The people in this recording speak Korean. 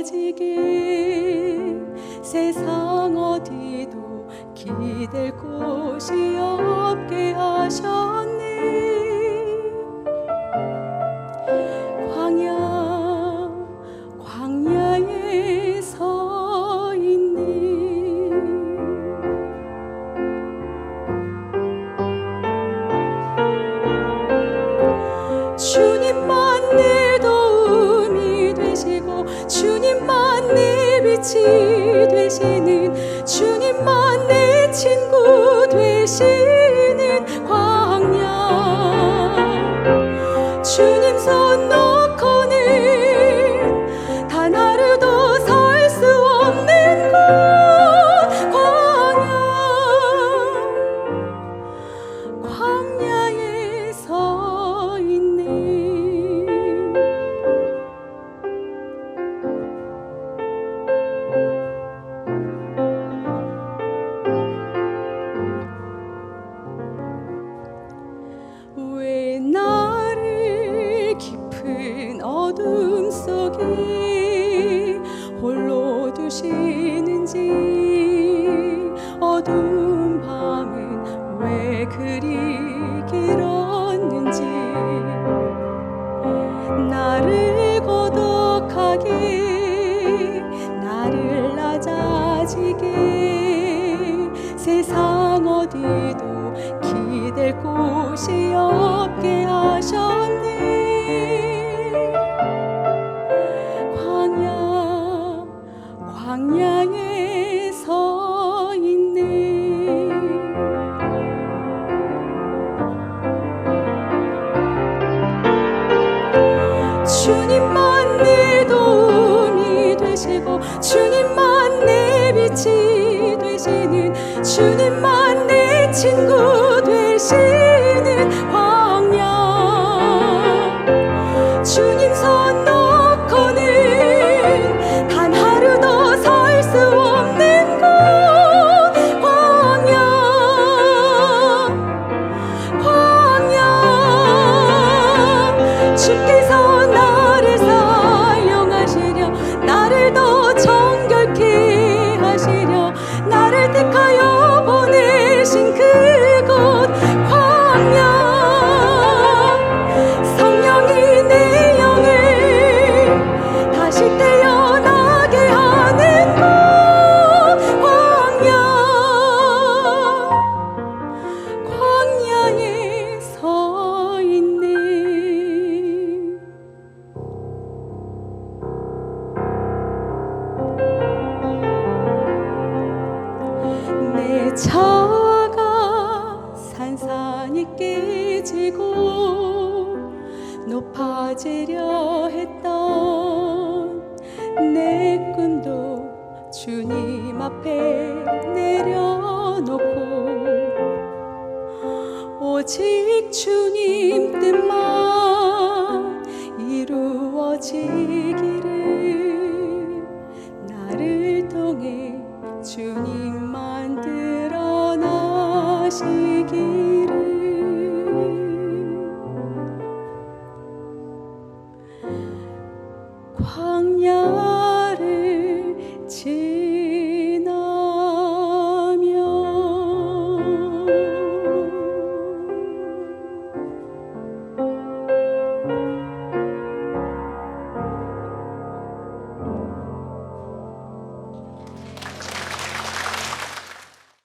낮아지게 세상 어디도 기댈 곳이 없게 하셨네 친 어둠 속에 홀로 두시는지 어두운 밤은 왜 그리 길었는지 나를 고독하게 나를 낮아지게 세상 어디도 기댈 곳이 없게 주님만 내 도움이 되시고 주님만 내 빛이 되시는 주님만 내 친구 되시는 차가 산산이 깨지고 높아지려 했던 내 꿈도 주님 앞에 내려놓고 오직 주님 뜻만